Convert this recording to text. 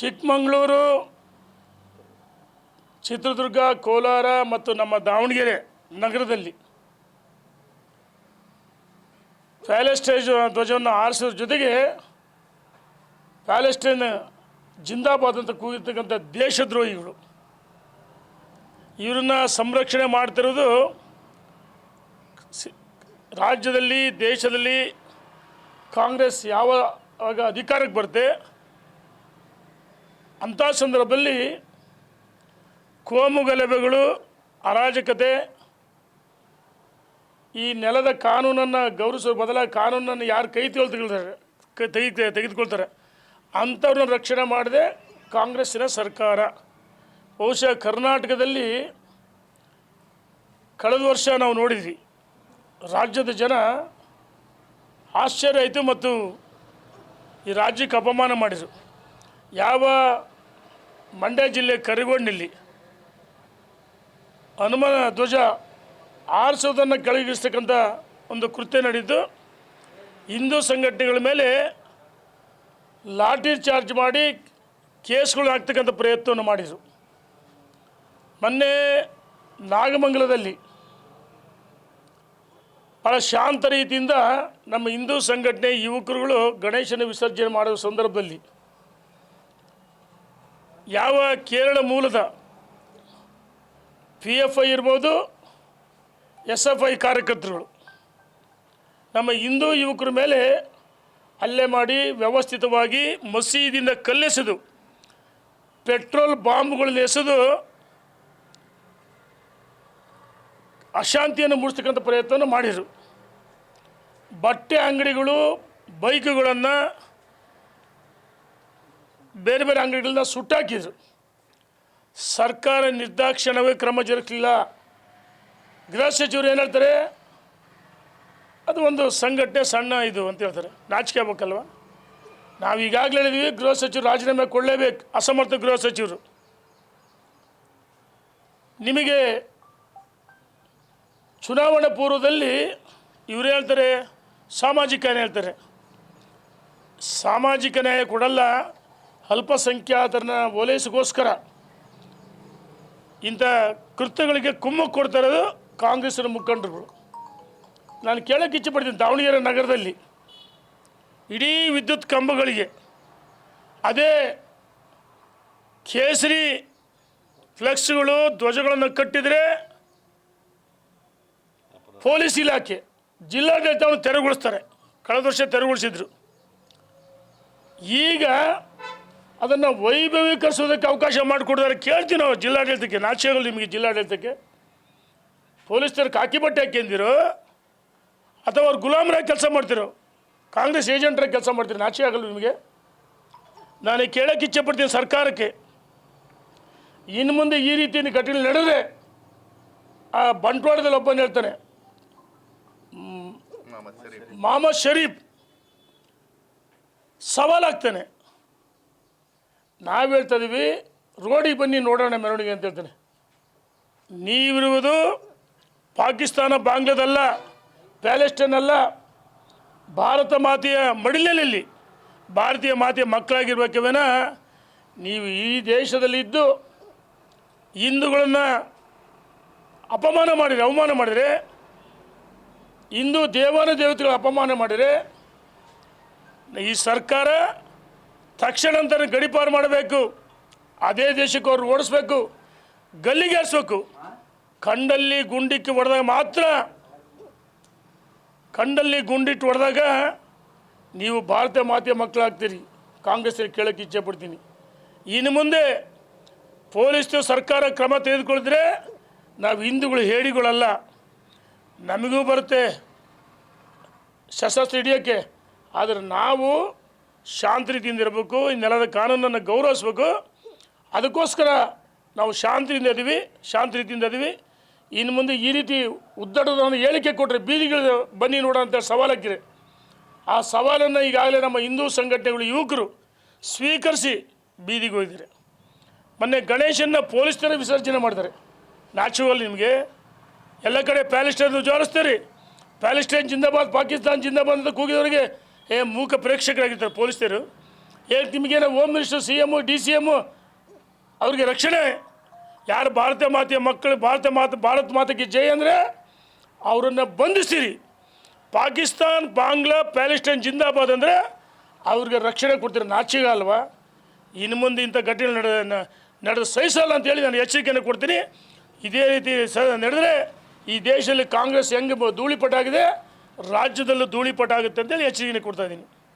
ಚಿಕ್ಕಮಗಳೂರು, ಚಿತ್ರದುರ್ಗ, ಕೋಲಾರ ಮತ್ತು ನಮ್ಮ ದಾವಣಗೆರೆ ನಗರದಲ್ಲಿ ಪ್ಯಾಲೆಸ್ಟೈನ್ ಧ್ವಜವನ್ನು ಹಾರಿಸೋದ್ರ ಜೊತೆಗೆ ಪ್ಯಾಲೆಸ್ಟೈನ್ ಜಿಂದಾಬಾದ್ ಅಂತ ಕೂಗಿರ್ತಕ್ಕಂಥ ದೇಶದ್ರೋಹಿಗಳು. ಇವರನ್ನ ಸಂರಕ್ಷಣೆ ಮಾಡ್ತಿರೋದು ರಾಜ್ಯದಲ್ಲಿ, ದೇಶದಲ್ಲಿ ಕಾಂಗ್ರೆಸ್ ಯಾವಾಗ ಅಧಿಕಾರಕ್ಕೆ ಬರುತ್ತೆ? ಅಂಥ ಸಂದರ್ಭದಲ್ಲಿ ಕೋಮು ಗಲಭೆಗಳು, ಅರಾಜಕತೆ, ಈ ನೆಲದ ಕಾನೂನನ್ನು ಗೌರವಿಸೋ ಬದಲಾಗಿ ಕಾನೂನನ್ನು ಯಾರು ಕೈ ತೆಗೆದುಕೊಳ್ತಾರೆ, ಕೈ ತೆಗಿ, ತೆಗೆದುಕೊಳ್ತಾರೆ ಅಂಥವ್ರನ್ನ ರಕ್ಷಣೆ ಮಾಡದೆ ಕಾಂಗ್ರೆಸ್ಸಿನ ಸರ್ಕಾರ. ಬಹುಶಃ ಕರ್ನಾಟಕದಲ್ಲಿ ಕಳೆದ ವರ್ಷ ನಾವು ನೋಡಿದ್ವಿ, ರಾಜ್ಯದ ಜನ ಆಶ್ಚರ್ಯ ಆಯಿತು ಮತ್ತು ಈ ರಾಜ್ಯಕ್ಕೆ ಅಪಮಾನ ಮಾಡಿದರು. ಯಾವ ಮಂಡ್ಯ ಜಿಲ್ಲೆ ಕರಿಗೊಂಡಿಲ್ಲಿ. ಹನುಮನ ಧ್ವಜ ಆರಿಸೋದನ್ನು ಕೆಳಗಿಸ್ತಕ್ಕಂಥ ಒಂದು ಕೃತ್ಯ ನಡೆಯಿತು ಹಿಂದೂ ಸಂಘಟನೆಗಳ ಮೇಲೆ ಲಾಠಿ ಚಾರ್ಜ್ ಮಾಡಿ ಕೇಸ್ಗಳು ಹಾಕ್ತಕ್ಕಂಥ ಪ್ರಯತ್ನವನ್ನು ಮಾಡಿದರು. ಮೊನ್ನೆ ನಾಗಮಂಗಲದಲ್ಲಿ ಭಾಳ ಶಾಂತ ರೀತಿಯಿಂದ ನಮ್ಮ ಹಿಂದೂ ಸಂಘಟನೆ ಯುವಕರುಗಳು ಗಣೇಶನ ವಿಸರ್ಜನೆ ಮಾಡುವ ಸಂದರ್ಭದಲ್ಲಿ ಯಾವ ಕೇರಳ ಮೂಲದ ಪಿ ಎಫ್ ಐ ಇರ್ಬೋದು ಎಸ್ ಎಫ್ ಐ ಕಾರ್ಯಕರ್ತರುಗಳು. ನಮ್ಮ ಹಿಂದೂ ಯುವಕರ ಮೇಲೆ ಹಲ್ಲೆ ಮಾಡಿ ವ್ಯವಸ್ಥಿತವಾಗಿ ಮಸೀದಿಯಿಂದ ಕಲ್ಲೆಸೆದು, ಪೆಟ್ರೋಲ್ ಬಾಂಬ್ಗಳನ್ನ ಎಸೆದು ಅಶಾಂತಿಯನ್ನು ಮೂಡಿಸ್ತಕ್ಕಂಥ ಪ್ರಯತ್ನವನ್ನು ಮಾಡಿದರು. ಬಟ್ಟೆ ಅಂಗಡಿಗಳು, ಬೈಕ್ಗಳನ್ನು ಬೇರೆ ಬೇರೆ ಅಂಗಡಿಗಳನ್ನ ಸುಟ್ಟಾಕಿದ್ರು. ಸರ್ಕಾರ ನಿರ್ದಾಕ್ಷಣವೇ ಕ್ರಮ ಜರುಗಲಿಲ್ಲ. ಗೃಹ ಸಚಿವರು ಏನು ಹೇಳ್ತಾರೆ? ಅದು ಒಂದು ಸಂಘಟನೆ ಸಣ್ಣ ಇದು ಅಂತ ಹೇಳ್ತಾರೆ. ನಾಚಿಕೆ ಆಗ್ಬೇಕಲ್ವ? ನಾವು ಈಗಾಗಲೇ ಹೇಳಿದ್ವಿ ಗೃಹ ಸಚಿವರು ರಾಜೀನಾಮೆ ಕೊಡಲೇಬೇಕು. ಅಸಮರ್ಥ ಗೃಹ ಸಚಿವರು. ನಿಮಗೆ ಚುನಾವಣೆ ಪೂರ್ವದಲ್ಲಿ ಇವರು ಹೇಳ್ತಾರೆ, ಸಾಮಾಜಿಕ ನ್ಯಾಯ ಹೇಳ್ತಾರೆ. ಸಾಮಾಜಿಕ ನ್ಯಾಯ ಕೊಡಲ್ಲ. ಅಲ್ಪಸಂಖ್ಯಾತರನ್ನ ಓಲೈಸಿಗೋಸ್ಕರ ಇಂಥ ಕೃತ್ಯಗಳಿಗೆ ಕುಮ್ಮಕ್ಕು ಕೊಡ್ತಾ ಇರೋದು ಕಾಂಗ್ರೆಸ್ಸಿನ ಮುಖಂಡರುಗಳು. ನಾನು ಕೇಳೋಕ್ಕೆ ಇಚ್ಛೆಪಡ್ತೀನಿ ದಾವಣಗೆರೆ ನಗರದಲ್ಲಿ ಇಡೀ ವಿದ್ಯುತ್ ಕಂಬಗಳಿಗೆ ಅದೇ ಕೇಸರಿ ಫ್ಲೆಕ್ಸ್ಗಳು ಧ್ವಜಗಳನ್ನು ಕಟ್ಟಿದರೆ ಪೊಲೀಸ್ ಇಲಾಖೆ ಜಿಲ್ಲಾಡಳಿತವನ್ನು ತೆರವುಗೊಳಿಸ್ತಾರೆ. ಕಳೆದ ವರ್ಷ ತೆರವುಗೊಳಿಸಿದ್ರು. ಈಗ ಅದನ್ನು ವೈಭವೀಕರಿಸೋದಕ್ಕೆ ಅವಕಾಶ ಮಾಡಿಕೊಡಿದಾರೆ. ಕೇಳ್ತೀವಿ ನಾವು ಜಿಲ್ಲಾಡಳಿತಕ್ಕೆ ನಾಚಿಕೆಗಳು ನಿಮಗೆ ಜಿಲ್ಲಾಡಳಿತಕ್ಕೆ. ಪೊಲೀಸರು ಕಾಕಿ ಬಟ್ಟೆ ಹಾಕ್ಯಂದಿರೋ ಅಥವಾ ಅವ್ರು ಗುಲಾಮರಾಗಿ ಕೆಲಸ ಮಾಡ್ತಿರೋ. ಕಾಂಗ್ರೆಸ್ ಏಜೆಂಟ್ರಾಗಿ ಕೆಲಸ ಮಾಡ್ತೀರಿ ನಾಚೆ ಆಗಲ್ಲ ನಿಮಗೆ. ನಾನು ಕೇಳೋಕ್ಕೆ ಇಚ್ಛೆಪಡ್ತೀನಿ ಸರ್ಕಾರಕ್ಕೆ. ಇನ್ನು ಮುಂದೆ ಈ ರೀತಿ ಘಟನೆ ನಡೆದ್ರೆ ಆ ಬಂಟ್ವಾಳದಲ್ಲಿ ಒಬ್ಬನು ಹೇಳ್ತಾನೆ. ಮೊಹಮ್ಮದ್ ಶರೀಫ್ ಸವಾಲಾಗ್ತಾನೆ. ನಾವು ಹೇಳ್ತಾ ಇದೀವಿ, ರೋಡಿಗೆ ಬನ್ನಿ ನೋಡೋಣ ಮೆರವಣಿಗೆ ಅಂತ ಹೇಳ್ತಾನೆ. ನೀವಿರುವುದು ಪಾಕಿಸ್ತಾನ ಬಾಂಗ್ಲಾದಲ್ಲ ಪ್ಯಾಲೆಸ್ಟೈನ್ ಅಲ್ಲ, ಭಾರತ ಮಾತೆಯ ಮಡಿಲಲ್ಲಿ ಭಾರತೀಯ ಮಾತೆಯ ಮಕ್ಕಳಾಗಿರ್ಬೇಕವೇನ ನೀವು ಈ ದೇಶದಲ್ಲಿದ್ದು ಹಿಂದೂಗಳನ್ನು ಅಪಮಾನ ಮಾಡಿದರೆ ಅವಮಾನ ಮಾಡಿದರೆ ಹಿಂದೂ ದೇವಾನ ದೇವತೆಗಳ ಅಪಮಾನ ಮಾಡಿದರೆ ಈ ಸರ್ಕಾರ ತಕ್ಷಣ ಅಂತಾನೆ ಗಡಿಪಾರು ಮಾಡಬೇಕು. ಅದೇ ದೇಶಕ್ಕೆ ಅವ್ರು ಓಡಿಸ್ಬೇಕು. ಗಲ್ಲಿಗೇರಿಸ್ಬೇಕು ಕಂಡಲ್ಲಿ ಗುಂಡಿಕ್ಕಿ ಹೊಡೆದಾಗ ಮಾತ್ರ, ಕಂಡಲ್ಲಿ ಗುಂಡಿಟ್ಟು ಹೊಡೆದಾಗ ನೀವು ಭಾರತ ಮಾತೆಯ ಮಕ್ಕಳಾಗ್ತೀರಿ. ಕಾಂಗ್ರೆಸ್ಸಿಗೆ ಕೇಳೋಕ್ಕೆ ಇಚ್ಛೆ ಪಡ್ತೀನಿ. ಇನ್ನು ಮುಂದೆ ಪೊಲೀಸ್ದು ಸರ್ಕಾರ ಕ್ರಮ ತೆಗೆದುಕೊಳ್ಳಿದ್ರೆ ನಾವು ಹಿಂದೂಗಳು ಹೇಡಿಗಳಲ್ಲ. ನಮಗೂ ಬರುತ್ತೆ. ಸಶಸ್ತ್ರ ಹಿಡಿಯೋಕ್ಕೆ ಆದರೆ ನಾವು ಶಾಂತ ರೀತಿಯಿಂದ ಇರಬೇಕು, ಈ ನೆಲದ ಕಾನೂನನ್ನು ಗೌರವಿಸ್ಬೇಕು. ಅದಕ್ಕೋಸ್ಕರ ನಾವು ಶಾಂತಿಯಿಂದ ಇದೀವಿ ಶಾಂತಿ ರೀತಿಯಿಂದ ಇದ್ದೀವಿ. ಇನ್ನು ಮುಂದೆ ಈ ರೀತಿ ಉದ್ದಟವನ್ನು ಹೇಳಿಕೆ ಕೊಟ್ಟರೆ ಬೀದಿಗಳು ಬನ್ನಿ ನೋಡೋ ಸವಾಲು ಹಾಕಿದೆ. ಆ ಸವಾಲನ್ನು ಈಗಾಗಲೇ ನಮ್ಮ ಹಿಂದೂ ಸಂಘಟನೆಗಳು ಯುವಕರು ಸ್ವೀಕರಿಸಿ ಬೀದಿಗೆ ಹೋಗಿದ್ದಾರೆ. ಮೊನ್ನೆ ಗಣೇಶನ್ನ ಪೊಲೀಸರೇ ವಿಸರ್ಜನೆ ಮಾಡ್ತಾರೆ ನ್ಯಾಚುರಲ್ ನಿಮಗೆ. ಎಲ್ಲ ಕಡೆ ಪ್ಯಾಲೆಸ್ಟೈನ್ ಜೋರಿಸ್ತೀರಿ. ಪ್ಯಾಲೆಸ್ಟೈನ್ ಜಿಂದಾಬಾದ್, ಪಾಕಿಸ್ತಾನ್ ಜಿಂದಾಬಾದ್ ಅಂತ ಕೂಗಿದವರಿಗೆ ಏ, ಮೂಕ ಪ್ರೇಕ್ಷಕರಾಗಿರ್ತಾರೆ ಪೊಲೀಸರು. ಏನು ನಿಮಗೇನೋ home minister C M D C M ಅವ್ರಿಗೆ ರಕ್ಷಣೆ. ಯಾರು ಭಾರತ ಮಾತೆಯ ಮಕ್ಕಳು, ಭಾರತ ಮಾತು, ಭಾರತ ಮಾತೆಗೆ ಜೈ ಅಂದರೆ ಅವರನ್ನು ಬಂಧಿಸಿರಿ ಪಾಕಿಸ್ತಾನ್, ಬಾಂಗ್ಲಾ, ಪ್ಯಾಲೆಸ್ಟೈನ್, ಜಿಂದಾಬಾದ್ ಅಂದರೆ ಅವ್ರಿಗೆ ರಕ್ಷಣೆ ಕೊಡ್ತೀರಿ. ನಾಚಿಗ ಅಲ್ವಾ? ಇನ್ನು ಮುಂದೆ ಇಂಥ ಘಟನೆ ನಡೆದ ನಡೆದು ಸಹಿಸಲ್ಲ ಅಂತೇಳಿ ನಾನು ಎಚ್ಚರಿಕೆಯನ್ನು ಕೊಡ್ತೀನಿ. ಇದೇ ರೀತಿ ಸ, ನಡೆದರೆ ಈ ದೇಶದಲ್ಲಿ ಕಾಂಗ್ರೆಸ್ ಹೆಂಗೆ ಧೂಳಿಪಟ್ಟಾಗಿದೆ? ರಾಜ್ಯದಲ್ಲೂ ಧೂಳಿಪಟ ಆಗುತ್ತೆ ಅಂತೇಳಿ ಎಚ್ಚರಿಕೆ ಕೊಡ್ತಾ ಇದ್ದೀನಿ.